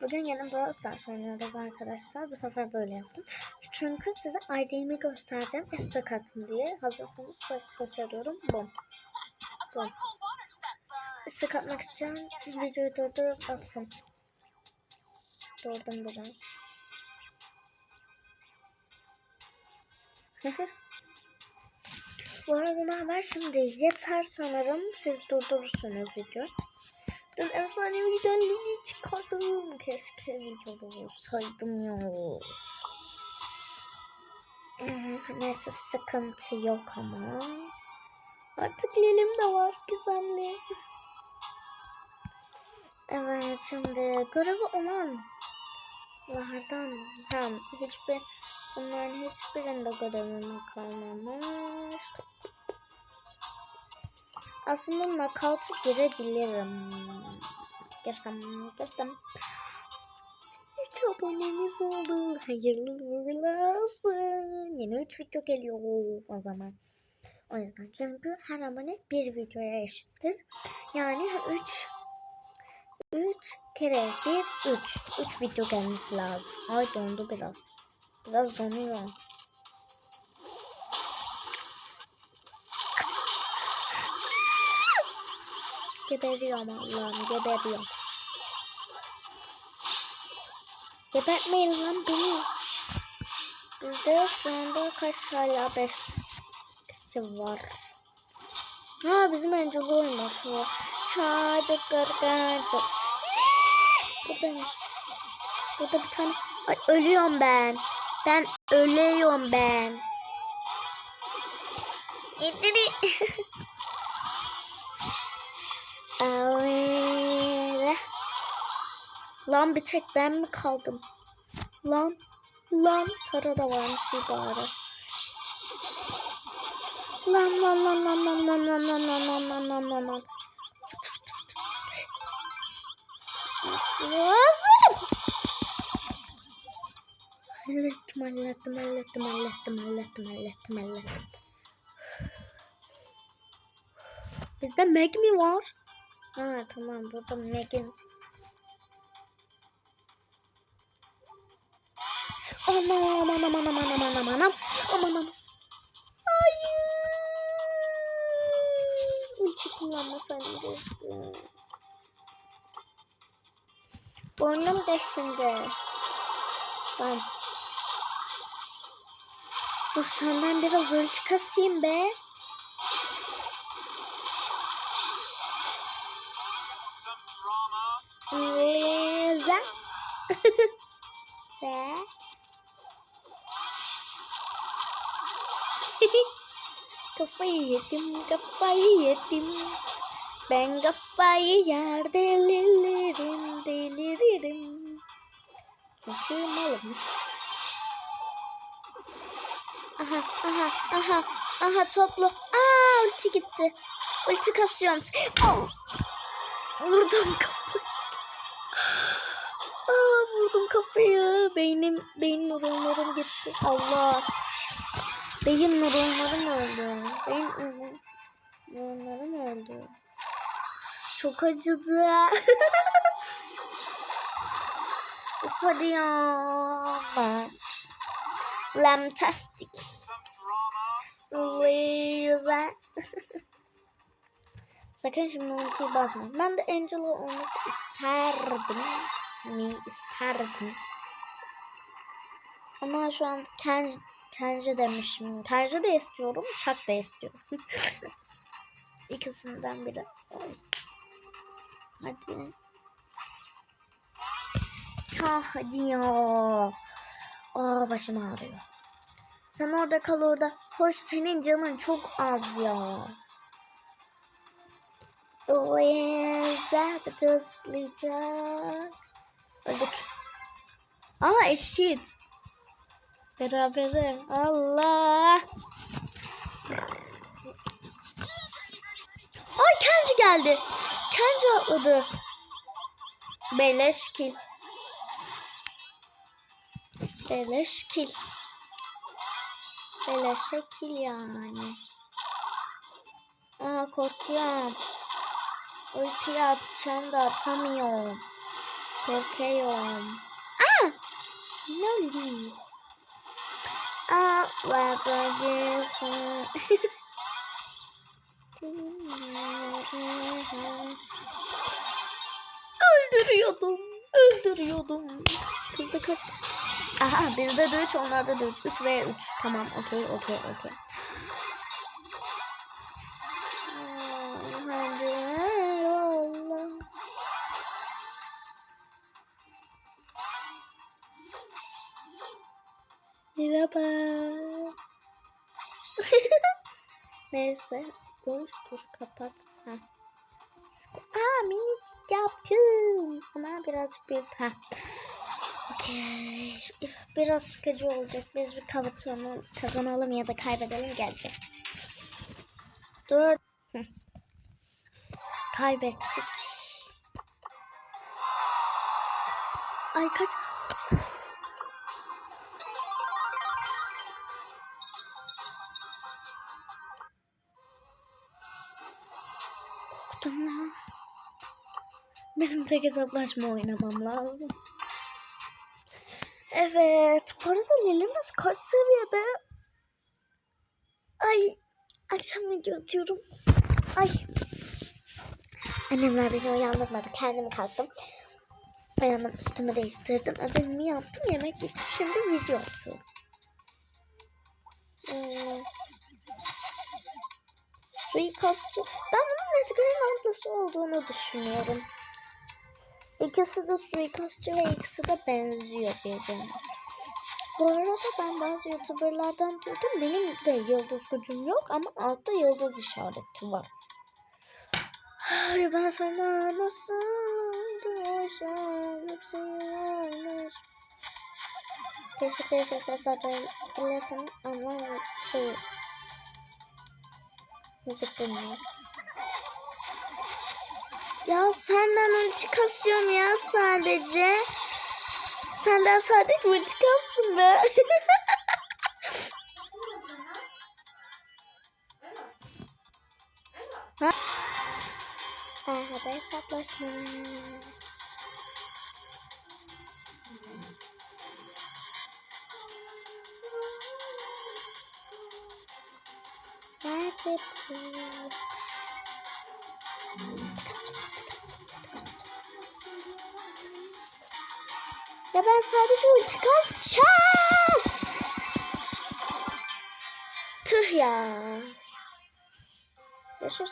Bugün yeni Brawl Stars oynuyoruz arkadaşlar. Bu sefer böyle yaptım. Çünkü size ID'mi göstereceğim. Istek atın diye. Hazırsanız gö- gösteriyorum. Bom. Bom. Istek atmak için videoyu durdurup atsın. Durdum buradan. Bu arada haber şimdi yeter sanırım siz durdurursunuz video. Ben efsanevi güzelliği çıkardım. Keşke videoda vursaydım ya. Hmm, Neyse sıkıntı yok ama. Artık Lilim de var güzelliği. Evet şimdi görevi olan lardan hem hiçbir bunların hiçbirinde görevim kalmamış. Aslında knockout'a girebilirim. Girsem, girsem. Hiç abonemiz oldu. Hayırlı uğurlu olsun. Yeni 3 video geliyor o zaman. O yüzden çünkü her abone bir videoya eşittir. Yani 3 3 kere 1 3. 3 video gelmesi lazım. Ay dondu biraz. Biraz donuyor. Geberiyorum Allah'ım geberiyorum. Gebertmeyin lan beni. Bizde şu anda kaç hala 5 kişi var. Ha bizim Angel. Ha çok korkunç. Çok. Burada ne? Burada bir tane. Ay ölüyorum ben. Ben ölüyorum ben. İndiri. Lan bir tek ben mi kaldım? Lan. Lan. Tara da varmış iyi bari. Lan lan lan lan lan lan lan lan lan lan lan lan lan lan. Lazım. Hallettim hallettim hallettim hallettim hallettim hallettim hallettim. Bizde Meg mi var? Ha tamam burada Meg'in. Anam anam anam anam anam anam anam aman anam. Hayır. Ulti kullanmasaydım. Burnum deşindi. Ben. Dur senden biraz ulti kasayım be. Liza. Ve. kafayı yedim, kafayı yedim. Ben kafayı yer deliririm, deliririm. Nasıl malım? Aha, aha, aha, aha toplu. Aa ulti gitti. Ulti kasıyorum. Oh! Vurdum kafayı. Aa, vurdum kafayı. Beynim, beyin nöronlarım gitti. Allah. Beyin nöronlarım öldü. Beyin nöronlarım öldü. Çok acıdı. Uf hadi ya. Lamtastic. Lisa. Sakın şimdi ultiyi basma. Ben de Angela olmak isterdim. Mi isterdim. Ama şu an Ken, Kenji demişim. Kenji de istiyorum. Chuck da istiyorum. İkisinden biri. Ay. Hadi. Ha hadi ya. Aa başım ağrıyor. Sen orada kal orada. Hoş senin canın çok az ya. Lisa zıplayacak. Öldük. Aa eşit. Berabere. Allah. Ay Kenji geldi. Kenji atladı. Beleş kill. Beleş kill. Beleşe kill yani. Aa korkuyorum. Ultiyi atacağım da atamıyorum. Korkuyorum. Aa! Ne oldu? Öldürüyordum. Öldürüyordum. Bizde kaç Aha bizde de 3 onlarda da 3. 3 ve 3. Tamam okey okey okey. Merhaba. Neyse. Dur kapat. Ha. Aa minicik yaptım. Ama birazcık bir... Ha. Okey. Biraz sıkıcı olacak. Biz bir kazanalım, kazanalım ya da kaybedelim gelecek. Dur. Kaybettik. Ay kaç. Lan. Benim tek hesaplaşma oynamam lazım. Evet. Bu arada Lilimiz kaç seviyede? Ay. Akşam video atıyorum. Ay. Annemler beni uyandırmadı. Kendim kalktım. Uyandım üstümü değiştirdim. Ödevimi yaptım. Yemek yedim. Şimdi video atıyorum. Hmm. Suikastçı. Ben bunun Edgar'ın ablası olduğunu düşünüyorum. İkisi de suikastçı ve ikisi de benziyor birbirine. Bu arada ben bazı youtuberlardan duydum. Benim de yıldız gücüm yok ama altta yıldız işareti var. Ay ben sana nasıl güneşim hepsi yanlış. Değişik değişik sesler duyabilirsiniz ama şey Ya senden ulti kasıyorum ya sadece. Senden sadece ulti kastım be. ha? Arada hesaplaşma. Bu? Ya ben sadece ulti kasacağım. Tüh ya. Görüşürüz.